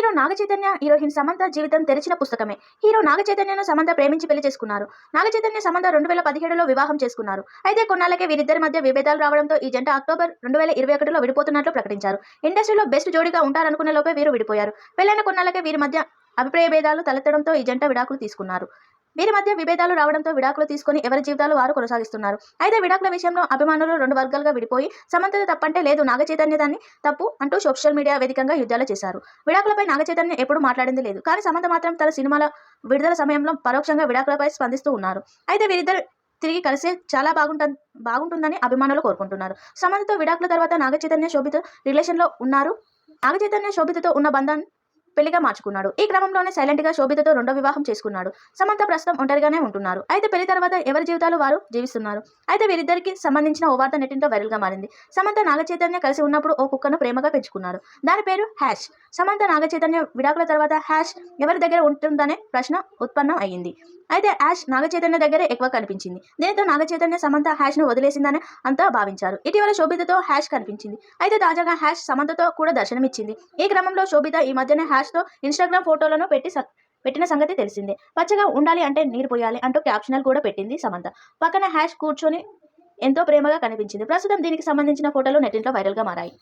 Hero Naga Chaitanya heroine Samantha జీవితం తెరిచిన పుస్తకమే. Hero నాగచైతన్యను Samantha ప్రేమించి పెళ్ళి చేసుకున్నారు. నాగచైతన్య సమంత రెండు వేల పదిహేడులో వివాహం చేసుకున్నారు. అయితే కొన్నాళ్ళకే వీరిద్దరి మధ్య విభేదాలు రావడంతో ఈ జంట అక్టోబర్ రెండు వేల ఇరవై ఒకటిలో విడిపోతున్నట్లు ప్రకటించారు. ఇండస్ట్రీలో బెస్ట్ జోడీగా ఉంటారనుకునే లోపే వీరు విడిపోయారు. పెళ్ళైన కొన్నాళ్ళకే వీరి మధ్య అభిప్రాయ భేదాలు తలెత్తడంతో ఈ జంట విడాకులు తీసుకున్నారు. వీరి మధ్య విభేదాలు రావడంతో విడాకులు తీసుకొని ఎవరి జీవితాలు వారు కొనసాగిస్తున్నారు. అయితే విడాకుల విషయంలో అభిమానులు రెండు వర్గాలుగా విడిపోయి సమంతత తప్పంటే లేదు. నాగచైతన్య దాన్ని తప్పు అంటూ సోషల్ మీడియా వేదికగా యుద్ధాలు చేశారు. విడాకులపై నాగచైతన్య ఎప్పుడూ మాట్లాడింది లేదు. కానీ సమంత మాత్రం తన సినిమాల విడుదల సమయంలో పరోక్షంగా విడాకులపై స్పందిస్తూ ఉన్నారు. అయితే వీరిద్దరు తిరిగి కలిసే చాలా బాగుంట బాగుంటుందని అభిమానులు కోరుకుంటున్నారు. సమంతతో విడాకుల తర్వాత నాగచైతన్య శోభిత రిలేషన్లో ఉన్నారు. నాగచైతన్య శోభితతో ఉన్న బంధాన్ని పెళ్ళిగా మార్చుకున్నాడు. ఈ క్రమంలోనే సైలెంట్గా శోభితతో రెండో వివాహం చేసుకున్నాడు. సమంత ప్రస్తుతం ఒంటరిగానే ఉంటున్నారు. అయితే పెళ్ళి తర్వాత ఎవరి జీవితాలు వారు జీవిస్తున్నారు? అయితే వీరిద్దరికి సంబంధించిన ఓ వార్త నెట్టింట్లో వైరల్గా మారింది. సమంత నాగచైతన్య కలిసి ఉన్నప్పుడు ఓ కుక్కను ప్రేమగా పెంచుకున్నారు దాని పేరు హ్యాష్ సమంత నాగచైతన్య విడాకుల తర్వాత హ్యాష్ ఎవరి దగ్గర ఉంటుందనే ప్రశ్న ఉత్పన్నం అయ్యింది. అయితే యాష్ నాగచైతన్య దగ్గరే ఎక్కువ కనిపించింది. దీంతో నాగచైతన్య సమంత హ్యాష్ను వదిలేసిందని అంతా భావించారు. ఇటీవల శోభితతో హ్యాష్ కనిపించింది. అయితే తాజాగా హ్యాష్ సమంతతో కూడా దర్శనమిచ్చింది. ఈ క్రమంలో శోభిత ఈ మధ్యనే హ్యాష్ హ్యాష్తో ఇన్స్టాగ్రామ్ ఫోటోలను పెట్టి పెట్టిన సంగతి తెలిసిందే. పచ్చగా ఉండాలి అంటే నీరు పోయాలి అంటూ క్యాప్షనల్ కూడా పెట్టింది సమంత. పక్కన హ్యాష్ కూర్చొని ఎంతో ప్రేమగా కనిపించింది. ప్రస్తుతం దీనికి సంబంధించిన ఫోటోలు నెట్టింట్లో వైరల్గా మారాయి.